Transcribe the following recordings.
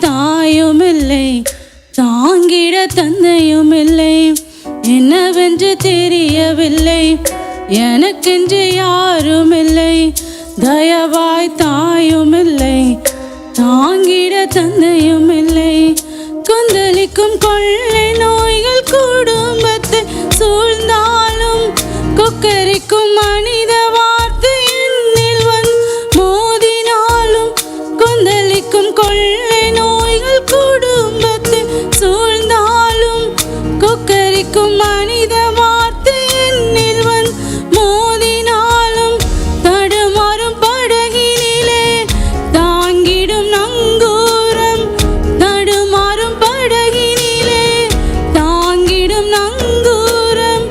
தாயும் இல்லை தாங்கிட தந்தையும் இல்லை என்னவென்று தெரியவில்லை எனக்கென்று யாரும் இல்லை தயவாய் தாயும் இல்லை தாங்கிட தந்தையும் இல்லை கொந்தளிக்கும் கொள்ளை நோய்கள் குடும்பத்தை சூழ்ந்தாலும் கொக்கரிக்கும் மனித தடுமாறும் படகினிலே தாங்கிடும் நங்கூரம்.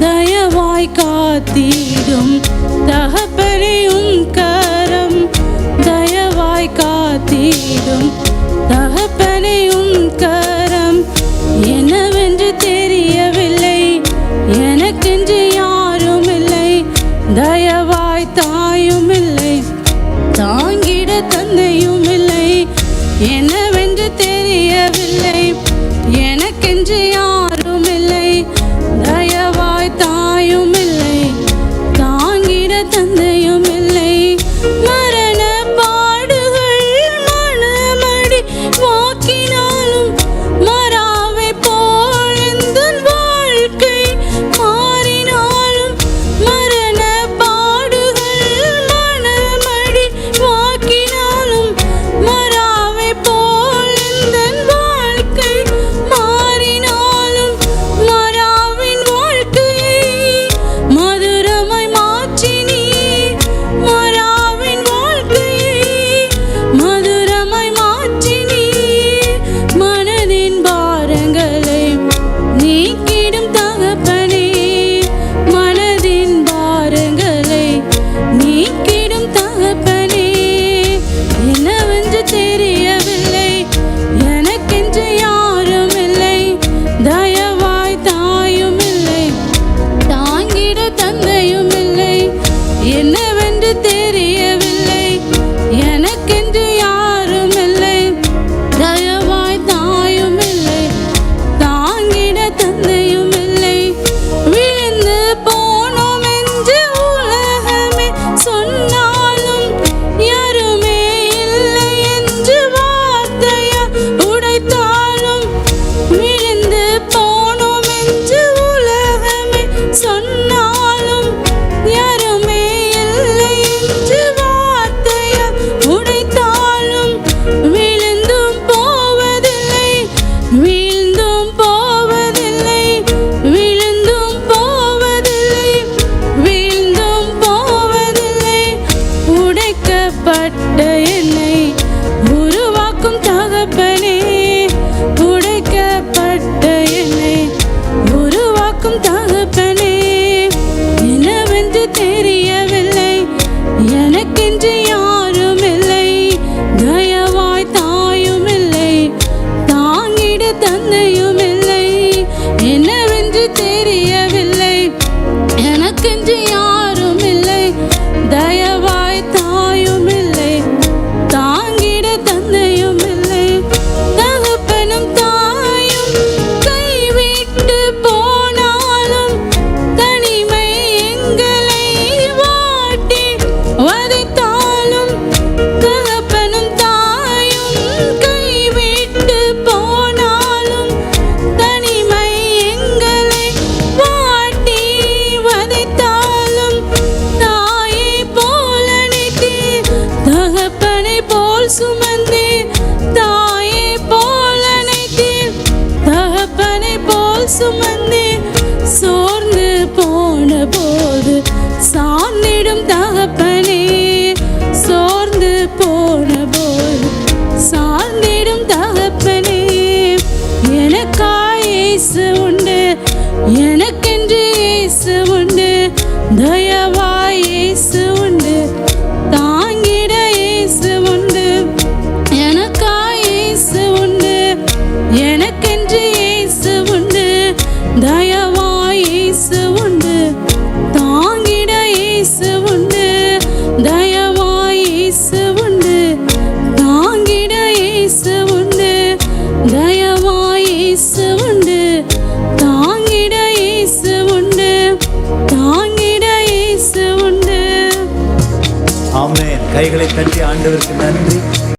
தயவாய் காத்திடும் தகப்பனையும் கரம். கரம். என்னவென்று தே தெரியவில்லை எனக்கென்று யார் சுமந்தீர் தாயை போல் அனைத்தீர் தகப்பனை போல் சுமந்தீர் சோர்ந்து போன போது சார்ந்திடும் தகப்பனே. சோர்ந்து போன போது சார்ந்திடும் தகப்பனே. எனக்காய் உண்டு என கைகளை தட்டி ஆண்டவருக்கு நன்றி.